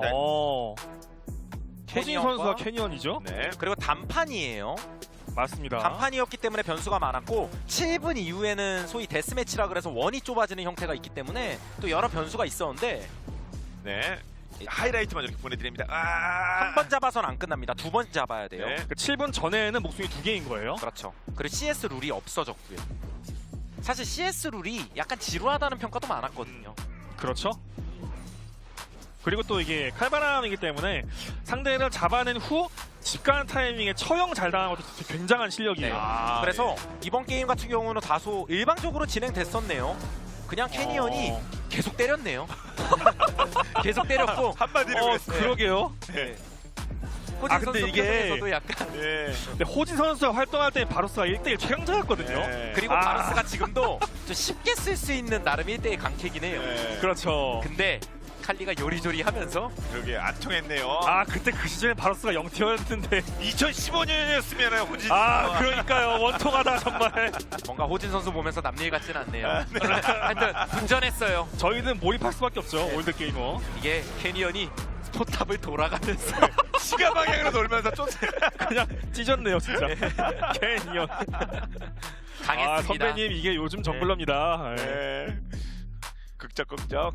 네. 어. 호진 캐니언과- 선수가 캐니언이죠? 네. 그리고 단판이에요. 맞습니다. 단판이었기 때문에 변수가 많았고 7분 이후에는 소위 데스매치라 그래서 원이 좁아지는 형태가 있기 때문에 또 여러 변수가 있었는데 네. 하이라이트만 이렇게 보내드립니다. 아. 한 번 잡아선 안 끝납니다. 두 번 잡아야 돼요. 네. 그 7분 전에는 목숨이 두 개인 거예요. 그렇죠. 그리고 CS 룰이 없어졌고요. 사실 CS 룰이 약간 지루하다는 평가도 많았거든요. 그렇죠. 그리고 또 이게 칼바람이기 때문에 상대를 잡아낸 후 집가는 타이밍에 처형 잘 당한 것도 진짜 굉장한 실력이에요. 네. 아, 그래서 이번 게임 같은 경우는 다소 일방적으로 진행됐었네요. 그냥 캐니언이 어, 계속 때렸네요. 계속 때렸고 한마디로 어, 그랬어요. 그러게요. 네. 호진 아, 근데 선수 이게- 표정에서도 약간 네. 근데 호진 선수가 활동할 때 바로스가 1대1 최강자였거든요. 네. 그리고 아. 바루스가 지금도 좀 쉽게 쓸 수 있는 나름 1대1 강캐긴 해요. 네. 그렇죠. 근데 칼리가 요리조리 하면서 그러게 안 통했네요. 아 그때 그 시절에 바로스가 0티였는데 2015년이었으면 호진. 아 그러니까요 원통하다 정말 뭔가 호진 선수 보면서 남일 같진 않네요. 하여튼 분전했어요. 저희는 몰입할 수밖에 없죠 네. 올드 게이머 이게 캐니언이 포탑을 돌아가면서 시가 방향으로 돌면서 좀. 그냥 찢었네요 진짜 캐니언 강했습니다. 아 선배님 이게 요즘 정글러입니다 예. 네. 극적 극적.